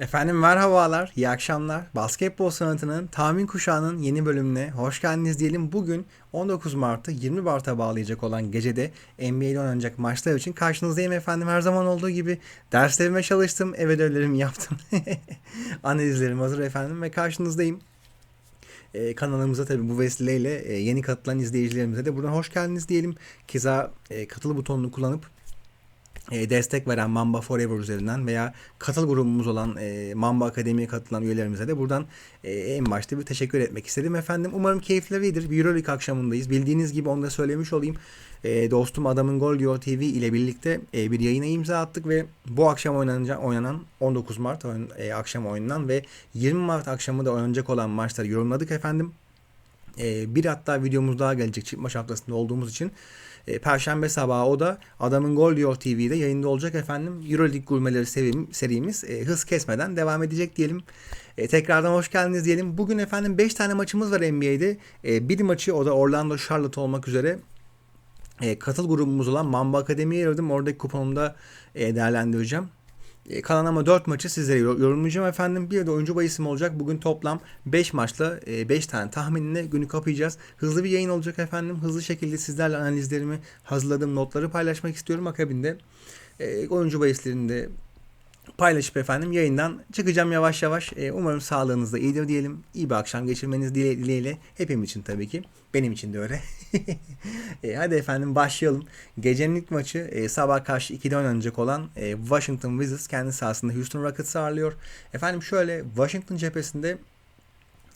Efendim merhabalar, iyi akşamlar. Basketbol sanatının tahmin kuşağının yeni bölümüne hoş geldiniz diyelim. Bugün 19 Mart'ı 20 Mart'a bağlayacak olan gecede NBA'de oynanacak maçlar için karşınızdayım efendim. Her zaman olduğu gibi derslerime çalıştım, ev ödevlerimi yaptım. Analizlerim hazır efendim ve karşınızdayım. Ee, kanalımıza tabi bu vesileyle e, yeni katılan izleyicilerimize de buradan hoş geldiniz diyelim. Keza e, katıl butonunu kullanıp e, destek veren Mamba Forever üzerinden veya katıl grubumuz olan e, Mamba Akademi'ye katılan üyelerimize de buradan e, en başta bir teşekkür etmek istedim efendim. Umarım keyifleri iyidir. Bir Euroleague akşamındayız. Bildiğiniz gibi onu da söylemiş olayım. Dostum Adamın Gol Diyor TV ile birlikte bir yayına imza attık ve bu akşam oynanacak, oynanan 19 Mart akşam oynanan ve 20 Mart akşamı da oynanacak olan maçları yorumladık efendim. Bir hatta videomuz daha gelecek çift maç haftasında olduğumuz için. E, Perşembe sabahı o da Adamın Gol Diyor TV'de yayında olacak efendim. Euroleague gurmeleri serim, serimiz e, hız kesmeden devam edecek diyelim. E, tekrardan hoş geldiniz diyelim. Bugün efendim 5 tane maçımız var NBA'de. E, bir maçı o da Orlando Charlotte olmak üzere e, katıl grubumuz olan Mamba Akademi'ye ayırdım. Oradaki kuponumu da e, değerlendireceğim. E, kalan ama 4 maçı sizlere yorumlayacağım efendim. Bir de oyuncu bahisim olacak. Bugün toplam 5 maçla 5 e, tane tahminle günü kapayacağız. Hızlı bir yayın olacak efendim. Hızlı şekilde sizlerle analizlerimi hazırladığım notları paylaşmak istiyorum. Akabinde e, oyuncu bahislerini de paylaşıp efendim yayından çıkacağım yavaş yavaş. E, umarım sağlığınız da iyidir diyelim. İyi bir akşam geçirmeniz dile, dileğiyle. Hepim için tabii ki. Benim için de öyle. e, hadi efendim başlayalım. Gecenin ilk maçı e, sabah karşı 2'de oynanacak olan e, Washington Wizards kendi sahasında Houston Rockets ağırlıyor. Efendim şöyle Washington cephesinde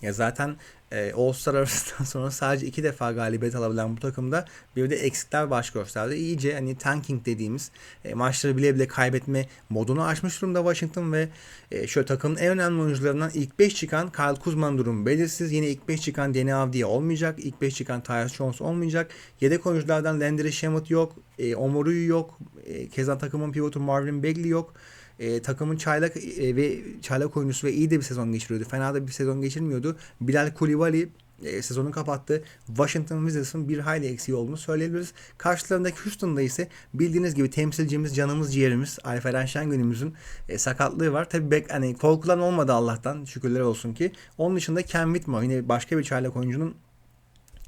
ya zaten e, All-Star arasından sonra sadece iki defa galibiyet alabilen bu takımda bir de eksikler baş gösterdi. İyice hani tanking dediğimiz e, maçları bile bile kaybetme modunu aşmış durumda Washington ve e, şöyle takımın en önemli oyuncularından ilk 5 çıkan Kyle Kuzman durumu belirsiz. Yine ilk 5 çıkan Deni Avdiye olmayacak. İlk 5 çıkan Tyus Jones olmayacak. Yedek oyunculardan Landry Shamet yok. E, Omoru'yu yok. E, keza takımın pivotu Marvin Bagley yok e, takımın çaylak e, ve çaylak oyuncusu ve iyi de bir sezon geçiriyordu. Fena da bir sezon geçirmiyordu. Bilal Kulivali e, sezonu kapattı. Washington Wizards'ın bir hayli eksiği olduğunu söyleyebiliriz. Karşılarındaki Houston'da ise bildiğiniz gibi temsilcimiz, canımız, ciğerimiz Alperen Şengün'ümüzün e, sakatlığı var. Tabi bek, hani korkulan olmadı Allah'tan şükürler olsun ki. Onun dışında Ken Whitmore yine başka bir çaylak oyuncunun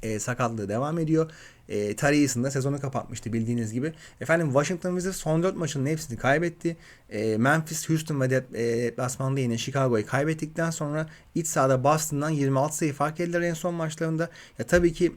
e, sakatlığı devam ediyor. E, Tarihis'inde sezonu kapatmıştı bildiğiniz gibi. Efendim Washington Wizards son 4 maçının hepsini kaybetti. E, Memphis, Houston ve e, deplasmanda yine Chicago'yu kaybettikten sonra iç sahada Boston'dan 26 sayı fark ettiler en son maçlarında. Ya tabii ki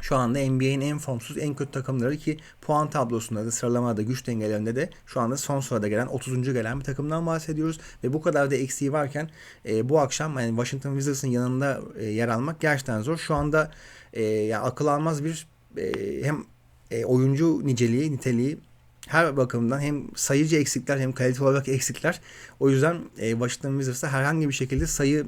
şu anda NBA'in en formsuz, en kötü takımları ki puan tablosunda da sıralamada güç dengelerinde de şu anda son sırada gelen 30. gelen bir takımdan bahsediyoruz. Ve bu kadar da eksiği varken e, bu akşam yani Washington Wizards'ın yanında e, yer almak gerçekten zor. Şu anda e, yani akıl almaz bir e, hem e, oyuncu niceliği, niteliği her bakımdan hem sayıcı eksikler hem kalite olarak eksikler. O yüzden e, Washington Wizards'a herhangi bir şekilde sayı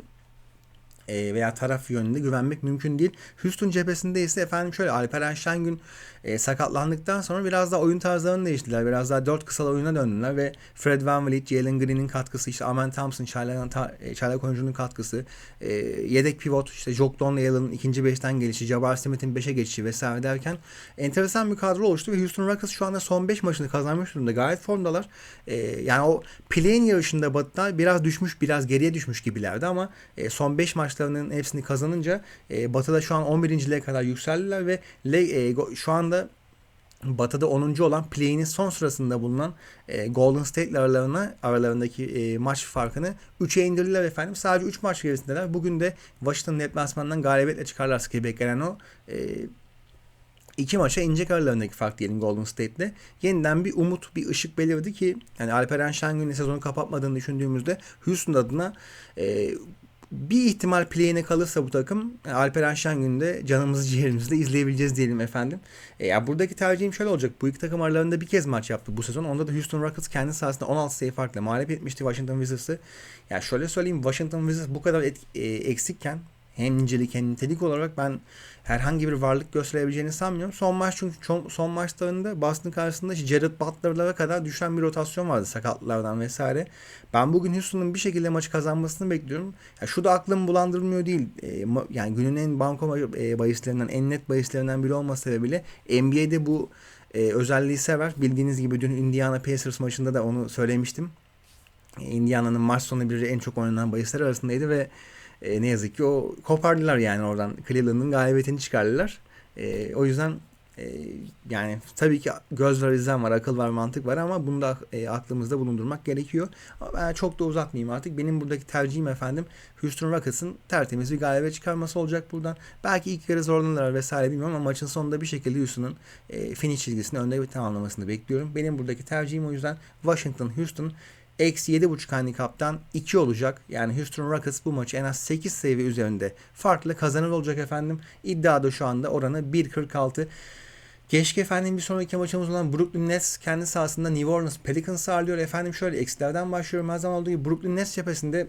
e, veya taraf yönünde güvenmek mümkün değil. Houston cephesinde ise efendim şöyle Alperen Şengün e, sakatlandıktan sonra biraz daha oyun tarzlarını değiştirdiler. Biraz daha dört kısal oyuna döndüler ve Fred Van Vliet, Jalen Green'in katkısı, işte Amen Thompson, çaylak, e, oyuncunun katkısı, e, yedek pivot, işte Jock Donlayal'ın ikinci beşten gelişi, Jabbar Smith'in beşe geçişi vesaire derken enteresan bir kadro oluştu ve Houston Rockets şu anda son beş maçını kazanmış durumda. Gayet formdalar. E, yani o play-in yarışında Batı'da biraz düşmüş, biraz geriye düşmüş gibilerdi ama e, son beş maçlarının hepsini kazanınca e, Batı'da şu an 11. liğe kadar yükseldiler ve e, şu anda Batı'da 10. olan play'inin son sırasında bulunan e, Golden State aralarına, aralarındaki e, maç farkını 3'e indirdiler efendim. Sadece 3 maç gerisindeler. Bugün de Washington deplasmanından galibiyetle çıkarlar ki beklenen o e, iki maça inecek aralarındaki fark diyelim Golden State'le. Yeniden bir umut, bir ışık belirdi ki yani Alperen Şengün'ün sezonu kapatmadığını düşündüğümüzde Houston adına e, bir ihtimal play'ine kalırsa bu takım e, Alperen Şengün'de canımızı ciğerimizde izleyebileceğiz diyelim efendim. E, ya buradaki tercihim şöyle olacak. Bu iki takım aralarında bir kez maç yaptı bu sezon. Onda da Houston Rockets kendi sahasında 16 sayı farkla mağlup etmişti Washington Wizards'ı. Ya şöyle söyleyeyim Washington Wizards bu kadar et, e, eksikken hem nicelik hem nitelik olarak ben herhangi bir varlık gösterebileceğini sanmıyorum. Son maç çünkü son maçlarında Boston karşısında Jared Butler'lara kadar düşen bir rotasyon vardı sakatlılardan vesaire. Ben bugün Houston'un bir şekilde maçı kazanmasını bekliyorum. Yani şu da aklımı bulandırmıyor değil. E, yani günün en banko e, bahislerinden, en net bahislerinden biri olması sebebiyle NBA'de bu e, özelliği sever. Bildiğiniz gibi dün Indiana Pacers maçında da onu söylemiştim. Indiana'nın maç sonu biri en çok oynanan bahisler arasındaydı ve e, ne yazık ki o kopardılar yani oradan. Cleveland'ın galibiyetini çıkardılar. E, o yüzden e, yani tabii ki göz var, izlen var, akıl var, mantık var ama bunu da e, aklımızda bulundurmak gerekiyor. Ama ben çok da uzatmayayım artık. Benim buradaki tercihim efendim Houston Rockets'ın tertemiz bir galibiyet çıkarması olacak buradan. Belki ilk yarı zorlanırlar vesaire bilmiyorum ama maçın sonunda bir şekilde Houston'ın e, finish çizgisini önde bir tamamlamasını bekliyorum. Benim buradaki tercihim o yüzden Washington, Houston Eksi 7.5 handikaptan 2 olacak. Yani Houston Rockets bu maçı en az 8 seviye üzerinde farklı kazanır olacak efendim. İddiada şu anda oranı 1.46. Keşke efendim bir sonraki maçımız olan Brooklyn Nets kendi sahasında New Orleans Pelicans ağırlıyor. Efendim şöyle eksilerden başlıyorum. Her zaman olduğu gibi Brooklyn Nets cephesinde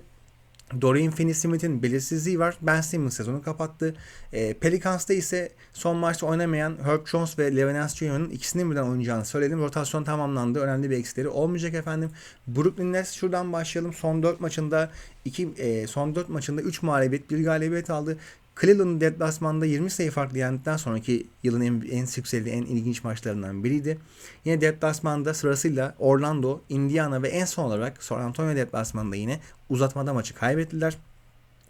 Dorian Finney-Smith'in belirsizliği var. Ben Simmons sezonu kapattı. E, Pelicans'ta ise son maçta oynamayan Herb Jones ve Levenance Jr.'ın ikisinin birden oynayacağını söyledim. Rotasyon tamamlandı. Önemli bir eksileri olmayacak efendim. Brooklyn Nets şuradan başlayalım. Son 4 maçında iki e, son 4 maçında 3 mağlubiyet, 1 galibiyet aldı. Cleveland deplasmanda 20 sayı farklı yendikten sonraki yılın en, en yükseldi, en ilginç maçlarından biriydi. Yine deplasmanda sırasıyla Orlando, Indiana ve en son olarak San Antonio deplasmanda yine uzatmada maçı kaybettiler.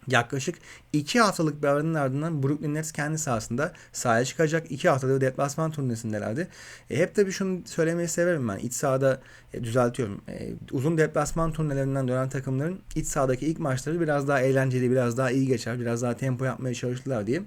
Yaklaşık 2 haftalık bir aranın ardından Brooklyn Nets kendi sahasında sahaya çıkacak. 2 haftada deplasman turnesindelerdi. E, hep tabii şunu söylemeyi severim ben. İç sahada e, düzeltiyorum. E, uzun deplasman turnelerinden dönen takımların iç sahadaki ilk maçları biraz daha eğlenceli, biraz daha iyi geçer. Biraz daha tempo yapmaya çalıştılar diye.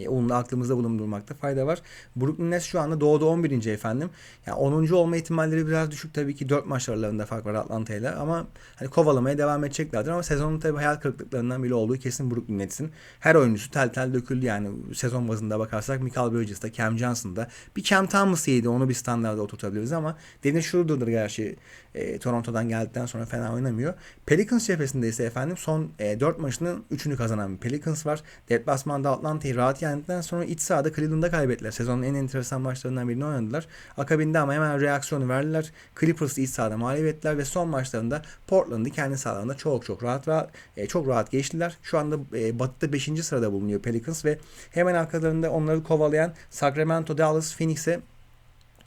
E, onu da aklımızda bulundurmakta fayda var. Brooklyn Nets şu anda doğuda 11. efendim. Yani 10. olma ihtimalleri biraz düşük tabii ki 4 maç aralarında fark var Atlanta ile ama hani kovalamaya devam edeceklerdir ama sezonun tabii hayal kırıklıklarından biri olduğu kesin Brooklyn Nets'in. Her oyuncusu tel tel döküldü yani sezon bazında bakarsak Michael Bridges'da, Cam Johnson'da bir Cam Thomas'ıydı onu bir standarda oturtabiliriz ama Dennis Schroeder'dır gerçi e, Toronto'dan geldikten sonra fena oynamıyor. Pelicans cephesinde ise efendim son e, 4 maçının 3'ünü kazanan bir Pelicans var. Deplasmanda Atlanta'yı rahat yendikten sonra iç sahada Cleveland'da kaybettiler. Sezonun en enteresan maçlarından birini oynadılar. Akabinde ama hemen reaksiyonu verdiler. Clippers'ı iç sahada mağlup ettiler ve son maçlarında Portland'ı kendi sahalarında çok çok rahat rahat e, çok rahat geçtiler. Şu anda e, Batı'da 5. sırada bulunuyor Pelicans ve hemen arkalarında onları kovalayan Sacramento, Dallas, Phoenix'e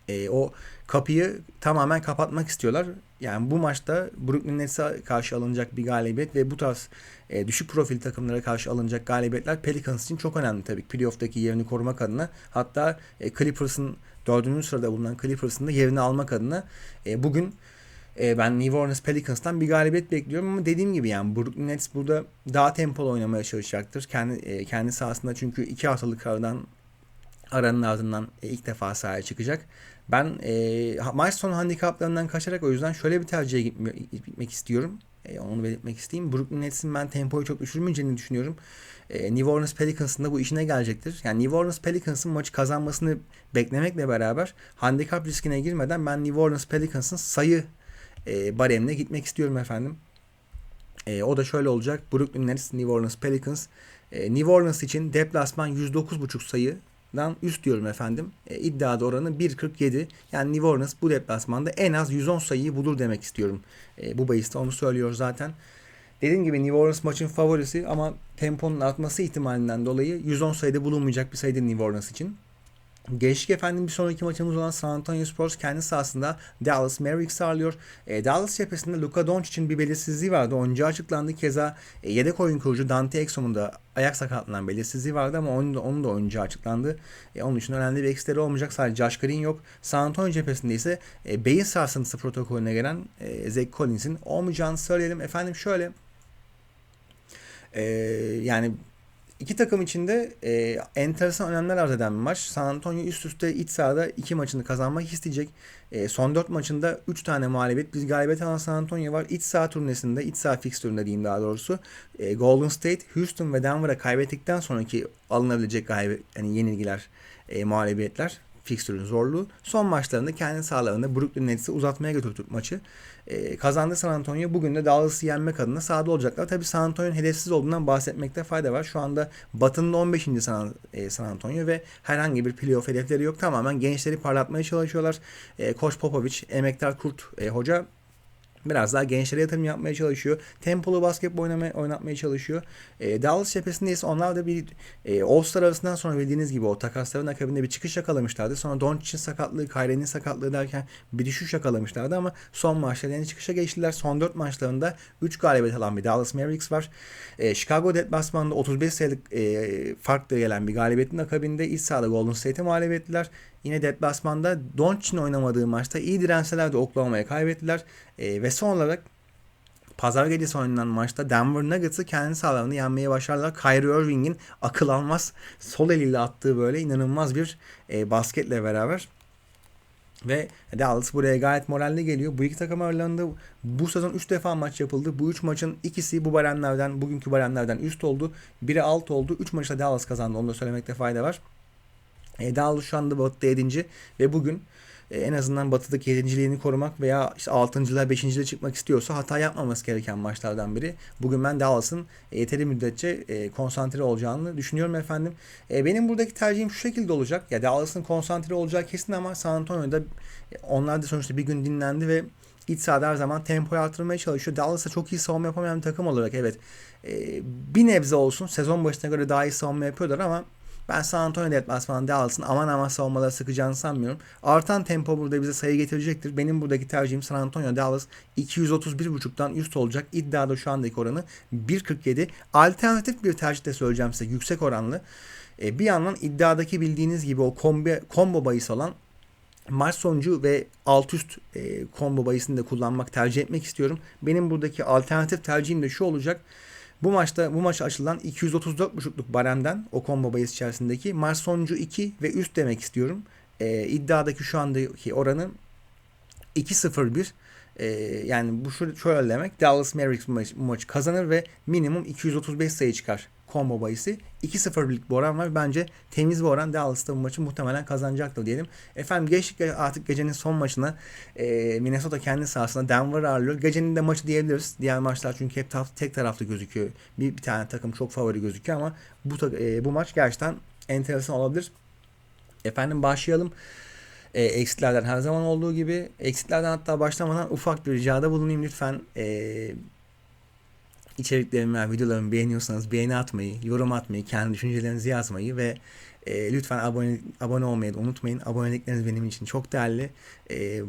e, o kapıyı tamamen kapatmak istiyorlar. Yani bu maçta Brooklyn Nets'e karşı alınacak bir galibiyet ve bu tarz e, düşük profil takımlara karşı alınacak galibiyetler Pelicans için çok önemli tabii. Playoff'taki yerini korumak adına. Hatta e, Clippers'ın dördüncü sırada bulunan Clippers'ın da yerini almak adına e, bugün e, ben New Orleans Pelicans'tan bir galibiyet bekliyorum ama dediğim gibi yani Brooklyn Nets burada daha tempolu oynamaya çalışacaktır. Kendi e, kendi sahasında çünkü iki haftalık aradan aranın ardından e, ilk defa sahaya çıkacak. Ben e, maç sonu handikaplarından kaçarak o yüzden şöyle bir tercihe gitmek istiyorum. E, onu belirtmek isteyeyim. Brooklyn Nets'in ben tempoyu çok düşürmeyeceğini düşünüyorum. E, New Orleans Pelicans'ın da bu işine gelecektir. Yani New Orleans Pelicans'ın maçı kazanmasını beklemekle beraber handikap riskine girmeden ben New Orleans Pelicans'ın sayı e, baremine gitmek istiyorum efendim. E, o da şöyle olacak. Brooklyn Nets, New Orleans Pelicans. E, New Orleans için deplasman 109.5 sayı dan üst diyorum efendim. E, iddiada oranı 1.47. Yani New Orleans bu deplasmanda en az 110 sayıyı bulur demek istiyorum. E, bu bahiste onu söylüyor zaten. Dediğim gibi New Orleans maçın favorisi ama temponun artması ihtimalinden dolayı 110 sayıda bulunmayacak bir sayıdır New Orleans için. Geçtik efendim bir sonraki maçımız olan San Antonio Spurs kendi sahasında Dallas Mavericks ağırlıyor. E, Dallas cephesinde Luka Doncic'in bir belirsizliği vardı. Oyuncu açıklandı. Keza e, yedek oyun kurucu Dante Exum'un da ayak sakatlığından belirsizliği vardı ama onun da, onun da oyuncu açıklandı. E, onun için önemli bir eksileri olmayacak. Sadece Josh Green yok. San Antonio cephesinde ise e, beyin sarsıntısı protokolüne gelen e, Zach Collins'in olmayacağını söyleyelim. Efendim şöyle e, yani İki takım içinde e, enteresan önemler arz eden bir maç. San Antonio üst üste iç sahada iki maçını kazanmak isteyecek. E, son dört maçında üç tane mağlubiyet, bir galibiyet alan San Antonio var. İç saha turnesinde, iç saha fixtüründe diyeyim daha doğrusu. E, Golden State, Houston ve Denver'a kaybettikten sonraki alınabilecek galibiyet, yani yenilgiler, e, mağlubiyetler fikstürün zorluğu. Son maçlarında kendi sahalarında Brooklyn Nets'i uzatmaya götürdük maçı. E, kazandı San Antonio. Bugün de Dallas'ı yenmek adına sahada olacaklar. Tabii San Antonio'nun hedefsiz olduğundan bahsetmekte fayda var. Şu anda Batı'nın 15. San, e, San Antonio ve herhangi bir playoff hedefleri yok. Tamamen gençleri parlatmaya çalışıyorlar. E, Koç Popovic, emektar Kurt e, hoca Biraz daha gençlere yatırım yapmaya çalışıyor. Tempolu basketbol oynamaya, oynatmaya çalışıyor. E, Dallas cephesinde ise onlar da bir e, All-Star arasından sonra bildiğiniz gibi o takasların akabinde bir çıkış yakalamışlardı. Sonra Doncic'in sakatlığı, Kyrie'nin sakatlığı derken bir düşüş yakalamışlardı ama son maçta yeni çıkışa geçtiler. Son 4 maçlarında 3 galibiyet alan bir Dallas Mavericks var. E, Chicago deplasmanında 35 sayılık e, farkla gelen bir galibiyetin akabinde iç sahada Golden State'e mağlup ettiler. Yine deplasmanda Doncic'in oynamadığı maçta iyi direnseler de Oklahoma'ya kaybettiler. E, ve son olarak Pazar gecesi oynanan maçta Denver Nuggets'ı kendi sahalarında yenmeye başardılar. Kyrie Irving'in akıl almaz sol eliyle attığı böyle inanılmaz bir e, basketle beraber. Ve Dallas buraya gayet moralli geliyor. Bu iki takım aralarında bu sezon 3 defa maç yapıldı. Bu 3 maçın ikisi bu baremlerden, bugünkü baremlerden üst oldu. Biri alt oldu. 3 maçta Dallas kazandı. Onu da söylemekte fayda var. E, Dallas şu anda Batı'da 7. ve bugün e, en azından Batı'daki 7.liğini korumak veya işte 6.lığa 5.liğe çıkmak istiyorsa hata yapmaması gereken maçlardan biri. Bugün ben Dallas'ın e, yeteri müddetçe e, konsantre olacağını düşünüyorum efendim. Benim buradaki tercihim şu şekilde olacak. Ya Dallas'ın konsantre olacağı kesin ama San Antonio'da onlar da sonuçta bir gün dinlendi ve iç sahada her zaman tempoyu artırmaya çalışıyor. Dallas'a çok iyi savunma yapamayan bir takım olarak evet bir nebze olsun sezon başına göre daha iyi savunma yapıyorlar ama ben San Antonio deplasmanı Dallas'ın aman aman savunmaları sıkacağını sanmıyorum. Artan tempo burada bize sayı getirecektir. Benim buradaki tercihim San Antonio Dallas 231.5'tan üst olacak. İddiada şu andaki oranı 1.47. Alternatif bir tercih de söyleyeceğim size yüksek oranlı. E, bir yandan iddiadaki bildiğiniz gibi o kombi, combo bahis olan maç sonucu ve alt üst e, combo bahisini de kullanmak tercih etmek istiyorum. Benim buradaki alternatif tercihim de şu olacak. Bu maçta bu maç açılan 234.5'luk baremden o combo bahis içerisindeki maç sonucu 2 ve üst demek istiyorum. E, iddiadaki şu andaki oranı 2-0-1 e, yani bu şöyle demek Dallas Mavericks bu, maç, bu maçı kazanır ve minimum 235 sayı çıkar combo bahisi. 2-0'lık bir oran var. Bence temiz bir oran. Dallas'ta bu maçı muhtemelen kazanacaktır diyelim. Efendim geçtik artık gecenin son maçına. E, Minnesota kendi sahasında Denver ağırlıyor. Gecenin de maçı diyebiliriz. Diğer maçlar çünkü hep tek taraflı gözüküyor. Bir, bir tane takım çok favori gözüküyor ama bu, e, bu maç gerçekten enteresan olabilir. Efendim başlayalım e, eksiklerden her zaman olduğu gibi eksiklerden hatta başlamadan ufak bir ricada bulunayım lütfen e, içeriklerimi veya videolarımı beğeniyorsanız beğeni atmayı, yorum atmayı, kendi düşüncelerinizi yazmayı ve e, lütfen abone abone olmayı da unutmayın. Abonelikleriniz benim için çok değerli. E,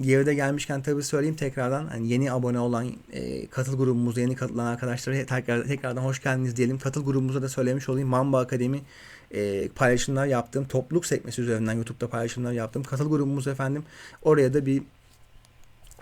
geride gelmişken tabii söyleyeyim tekrardan hani yeni abone olan e, katıl grubumuza yeni katılan arkadaşlara tekrar, tekrardan hoş geldiniz diyelim. Katıl grubumuza da söylemiş olayım. Mamba Akademi e, paylaşımlar yaptığım topluluk sekmesi üzerinden YouTube'da paylaşımlar yaptım. Katıl grubumuz efendim. Oraya da bir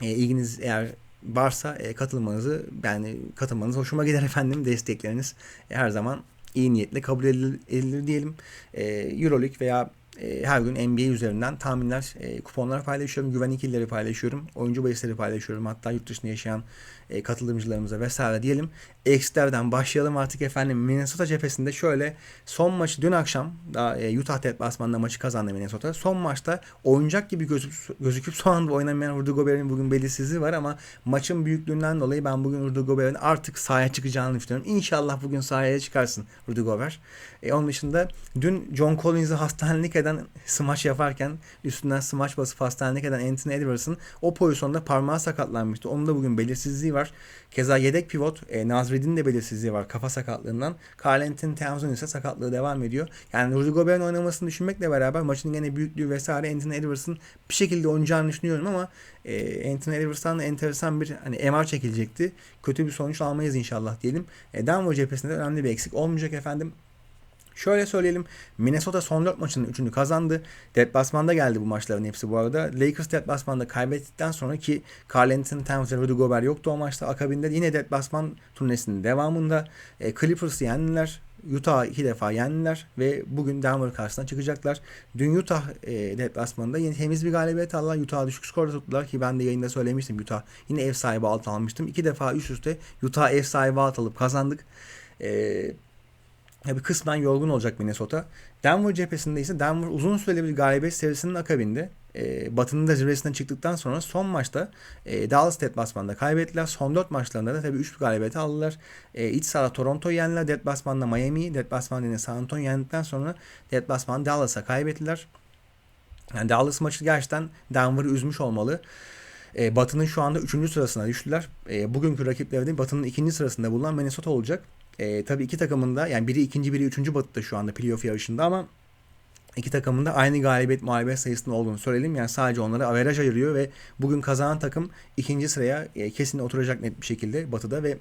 e, ilginiz eğer varsa e, katılmanızı yani katılmanız hoşuma gider efendim destekleriniz e, her zaman iyi niyetle kabul edilir, edilir diyelim. E, Euroleague veya e, her gün NBA üzerinden tahminler, e, kuponlar paylaşıyorum, güven ikilileri paylaşıyorum, oyuncu bahisleri paylaşıyorum. Hatta yurt dışında yaşayan e, katılımcılarımıza vesaire diyelim. Eksilerden başlayalım artık efendim. Minnesota cephesinde şöyle son maçı dün akşam daha e, Utah deplasmanında maçı kazandı Minnesota. Son maçta oyuncak gibi gözüküp, gözüküp son anda oynamayan Rudy Gobert'in bugün belirsizliği var ama maçın büyüklüğünden dolayı ben bugün Rudy Gobert'in artık sahaya çıkacağını düşünüyorum. İnşallah bugün sahaya çıkarsın Rudy Gobert. E, onun dışında dün John Collins'i hastanelik eden smaç yaparken üstünden smaç basıp hastanelik eden Anthony Edwards'ın o pozisyonda parmağı sakatlanmıştı. Onun da bugün belirsizliği var. Keza yedek pivot e, Nazred'in de belirsizliği var kafa sakatlığından. Carlton Townsend ise sakatlığı devam ediyor. Yani Rudy Gobert'in oynamasını düşünmekle beraber maçın gene büyüklüğü vesaire Anthony Edwards'ın bir şekilde oynayacağını düşünüyorum ama e, Anthony Edwards'tan enteresan bir hani MR çekilecekti. Kötü bir sonuç almayız inşallah diyelim. E, Denver cephesinde önemli bir eksik olmayacak efendim. Şöyle söyleyelim. Minnesota son 4 maçının 3'ünü kazandı. Deplasmanda geldi bu maçların hepsi bu arada. Lakers deplasmanda kaybettikten sonra ki Carl Anthony Towns ve Rudy Gobert yoktu o maçta. Akabinde yine deplasman turnesinin devamında e, Clippers'ı yendiler. Utah iki defa yendiler ve bugün Denver karşısına çıkacaklar. Dün Utah e, deplasmanında yine temiz bir galibiyet aldılar. Utah düşük skorda tuttular ki ben de yayında söylemiştim Utah. Yine ev sahibi alt almıştım. İki defa üst üste Utah ev sahibi alt alıp kazandık. Eee Tabi kısmen yorgun olacak Minnesota. Denver cephesinde ise Denver uzun süreli bir galibiyet serisinin akabinde e, Batı'nın da zirvesinden çıktıktan sonra son maçta e, Dallas deplasmanda kaybettiler. Son 4 maçlarında da tabii 3 galibiyeti aldılar. E, iç sahada Toronto'yu yendiler. Deplasmanda Miami'yi, deplasmanda yine San Antonio yendikten sonra deplasmanda Dallas'a kaybettiler. Yani Dallas maçı gerçekten Denver'ı üzmüş olmalı. E, Batı'nın şu anda 3. sırasına düştüler. E, bugünkü rakipleri Batı'nın 2. sırasında bulunan Minnesota olacak. E, tabii iki takımın da yani biri ikinci biri üçüncü Batı'da şu anda playoff yarışında ama iki takımın da aynı galibiyet mağlubiyet sayısında olduğunu söyleyelim. Yani sadece onları averaj ayırıyor ve bugün kazanan takım ikinci sıraya e, kesin oturacak net bir şekilde Batı'da ve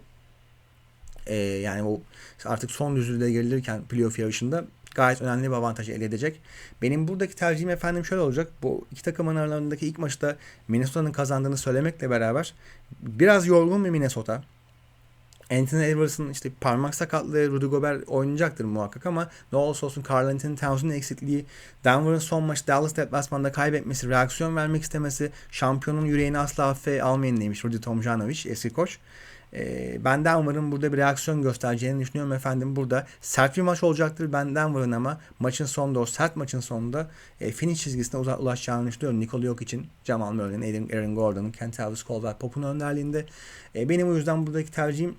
e, yani o artık son düzlüğe gelirken playoff yarışında gayet önemli bir avantaj elde edecek. Benim buradaki tercihim efendim şöyle olacak. Bu iki takımın aralarındaki ilk maçta Minnesota'nın kazandığını söylemekle beraber biraz yorgun bir Minnesota. Anthony Edwards'ın işte parmak sakatlığı Rudy Gobert oynayacaktır muhakkak ama ne olursa olsun Karl Anthony Towns'un eksikliği, Denver'ın son maç Dallas deplasmanda kaybetmesi, reaksiyon vermek istemesi, şampiyonun yüreğini asla hafife almayın demiş Rudy Tomjanovic eski koç. Ee, ben Denver'ın burada bir reaksiyon göstereceğini düşünüyorum efendim. Burada sert bir maç olacaktır ben Denver'ın ama maçın sonunda o sert maçın sonunda e, finish çizgisine uza- ulaşacağını düşünüyorum. Nikola yok için Jamal Murray'nin, Aaron, Gordon'ın, Kentavious Caldwell Pop'un önderliğinde. E, benim o yüzden buradaki tercihim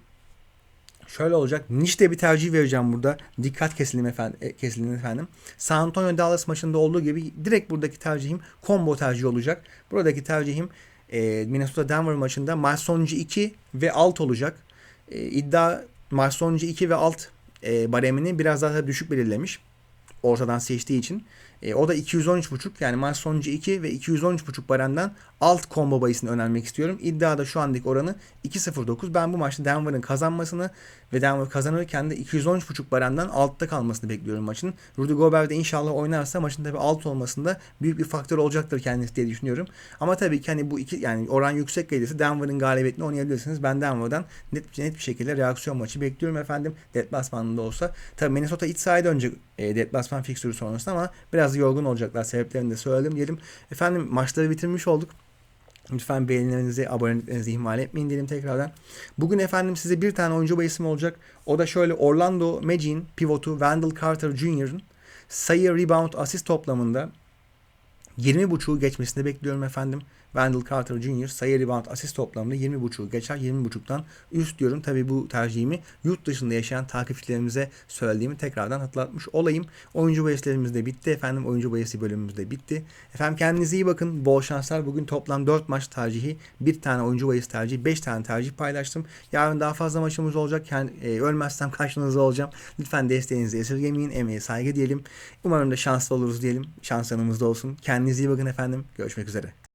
Şöyle olacak. Nişte bir tercih vereceğim burada. Dikkat kesilin efendim. E, kesilin efendim. San Antonio Dallas maçında olduğu gibi direkt buradaki tercihim combo tercih olacak. Buradaki tercihim e, Minnesota Denver maçında maç sonucu 2 ve alt olacak. E, iddia maç sonucu 2 ve alt e, baremini biraz daha düşük belirlemiş. Ortadan seçtiği için. E, o da 213.5 yani maç sonucu 2 ve 213.5 baremden alt combo bayisini önermek istiyorum. İddiada şu andaki oranı 2.09. Ben bu maçta Denver'ın kazanmasını ve Denver kazanırken de 213.5 baremden altta kalmasını bekliyorum maçın. Rudy Gobert de inşallah oynarsa maçın tabii alt olmasında büyük bir faktör olacaktır kendisi diye düşünüyorum. Ama tabii ki hani bu iki yani oran yüksek gelirse Denver'ın galibiyetini oynayabilirsiniz. Ben Denver'dan net, net bir şekilde reaksiyon maçı bekliyorum efendim. Deplasmanında olsa. Tabii Minnesota iç sahaya dönecek e, deplasman fikstürü sonrasında ama biraz yorgun olacaklar. Sebeplerini de söyledim diyelim. Efendim maçları bitirmiş olduk. Lütfen beğenilerinizi, aboneliklerinizi ihmal etmeyin diyelim tekrardan. Bugün efendim size bir tane oyuncu bahisim olacak. O da şöyle Orlando Magic'in pivotu Wendell Carter Jr.'ın sayı, rebound, asist toplamında 20.5'u geçmesini bekliyorum efendim. Wendell Carter Jr. sayı rebound asist toplamında 20.5'u geçer. 20.5'tan üst diyorum. Tabi bu tercihimi yurt dışında yaşayan takipçilerimize söylediğimi tekrardan hatırlatmış olayım. Oyuncu bahislerimiz de bitti efendim. Oyuncu bahisi bölümümüz de bitti. Efendim kendinize iyi bakın. Bol şanslar. Bugün toplam 4 maç tercihi, bir tane oyuncu bahis tercihi, 5 tane tercih paylaştım. Yarın daha fazla maçımız olacak. Yani, e, ölmezsem karşınızda olacağım. Lütfen desteğinizi esirgemeyin. Emeğe saygı diyelim. Umarım da şanslı oluruz diyelim. Şans yanımızda olsun. Kendinize iyi bakın efendim. Görüşmek üzere.